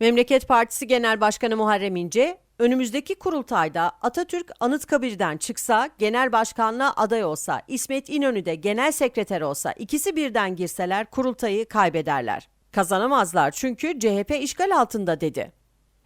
Memleket Partisi Genel Başkanı Muharrem İnce, önümüzdeki kurultayda Atatürk Anıtkabir'den çıksa, genel başkanlığa aday olsa, İsmet İnönü de genel sekreter olsa, ikisi birden girseler kurultayı kaybederler. Kazanamazlar çünkü CHP işgal altında dedi.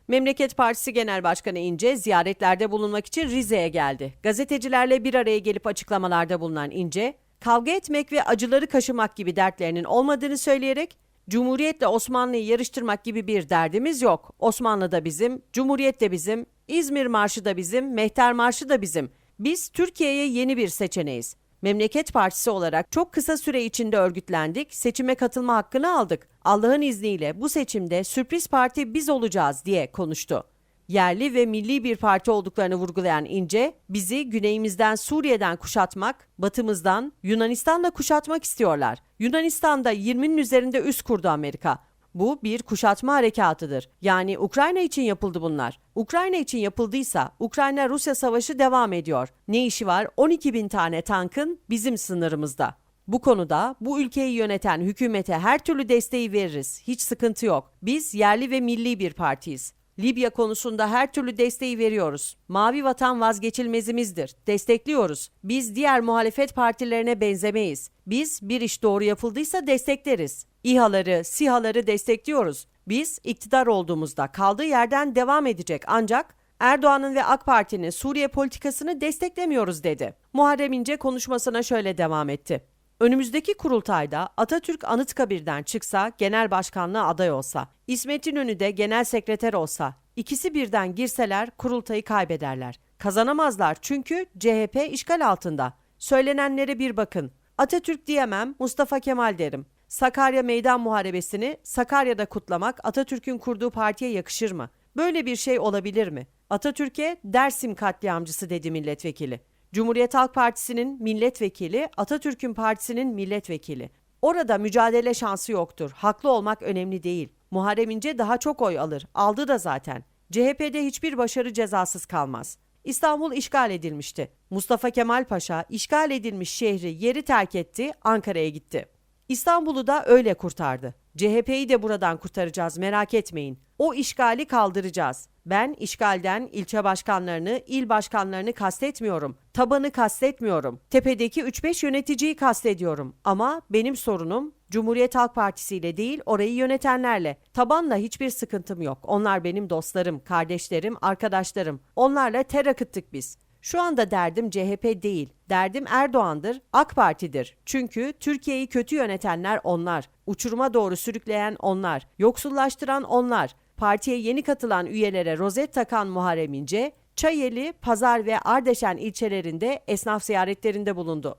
Memleket Partisi Genel Başkanı İnce ziyaretlerde bulunmak için Rize'ye geldi. Gazetecilerle bir araya gelip açıklamalarda bulunan İnce, kavga etmek ve acıları kaşımak gibi dertlerinin olmadığını söyleyerek Cumhuriyetle Osmanlı'yı yarıştırmak gibi bir derdimiz yok. Osmanlı da bizim, Cumhuriyet de bizim, İzmir Marşı da bizim, Mehter Marşı da bizim. Biz Türkiye'ye yeni bir seçeneğiz. Memleket Partisi olarak çok kısa süre içinde örgütlendik, seçime katılma hakkını aldık. Allah'ın izniyle bu seçimde sürpriz parti biz olacağız diye konuştu. Yerli ve milli bir parti olduklarını vurgulayan İnce, bizi güneyimizden Suriye'den kuşatmak, batımızdan Yunanistan'la kuşatmak istiyorlar. Yunanistan'da 20'nin üzerinde üs kurdu Amerika. Bu bir kuşatma harekatıdır. Yani Ukrayna için yapıldı bunlar. Ukrayna için yapıldıysa Ukrayna-Rusya savaşı devam ediyor. Ne işi var 12 bin tane tankın bizim sınırımızda. Bu konuda bu ülkeyi yöneten hükümete her türlü desteği veririz. Hiç sıkıntı yok. Biz yerli ve milli bir partiyiz. Libya konusunda her türlü desteği veriyoruz. Mavi vatan vazgeçilmezimizdir. Destekliyoruz. Biz diğer muhalefet partilerine benzemeyiz. Biz bir iş doğru yapıldıysa destekleriz. İHA'ları, SİHA'ları destekliyoruz. Biz iktidar olduğumuzda kaldığı yerden devam edecek ancak Erdoğan'ın ve AK Parti'nin Suriye politikasını desteklemiyoruz dedi. Muharrem İnce konuşmasına şöyle devam etti. Önümüzdeki kurultayda Atatürk Anıtkabir'den çıksa, genel başkanlığa aday olsa, İsmet İnönü de genel sekreter olsa, ikisi birden girseler kurultayı kaybederler. Kazanamazlar çünkü CHP işgal altında. Söylenenlere bir bakın. Atatürk diyemem, Mustafa Kemal derim. Sakarya Meydan Muharebesi'ni Sakarya'da kutlamak Atatürk'ün kurduğu partiye yakışır mı? Böyle bir şey olabilir mi? Atatürk'e Dersim katliamcısı dedi milletvekili. Cumhuriyet Halk Partisi'nin milletvekili, Atatürk'ün partisinin milletvekili. Orada mücadele şansı yoktur. Haklı olmak önemli değil. Muharrem İnce daha çok oy alır. Aldı da zaten. CHP'de hiçbir başarı cezasız kalmaz. İstanbul işgal edilmişti. Mustafa Kemal Paşa işgal edilmiş şehri yeri terk etti, Ankara'ya gitti. İstanbul'u da öyle kurtardı. CHP'yi de buradan kurtaracağız merak etmeyin. O işgali kaldıracağız. Ben işgalden ilçe başkanlarını, il başkanlarını kastetmiyorum. Tabanı kastetmiyorum. Tepedeki 3-5 yöneticiyi kastediyorum. Ama benim sorunum Cumhuriyet Halk Partisi ile değil orayı yönetenlerle. Tabanla hiçbir sıkıntım yok. Onlar benim dostlarım, kardeşlerim, arkadaşlarım. Onlarla ter akıttık biz. Şu anda derdim CHP değil. Derdim Erdoğan'dır, AK Parti'dir. Çünkü Türkiye'yi kötü yönetenler onlar. Uçuruma doğru sürükleyen onlar. Yoksullaştıran onlar. Partiye yeni katılan üyelere rozet takan Muharrem İnce, Çayeli, Pazar ve Ardeşen ilçelerinde esnaf ziyaretlerinde bulundu.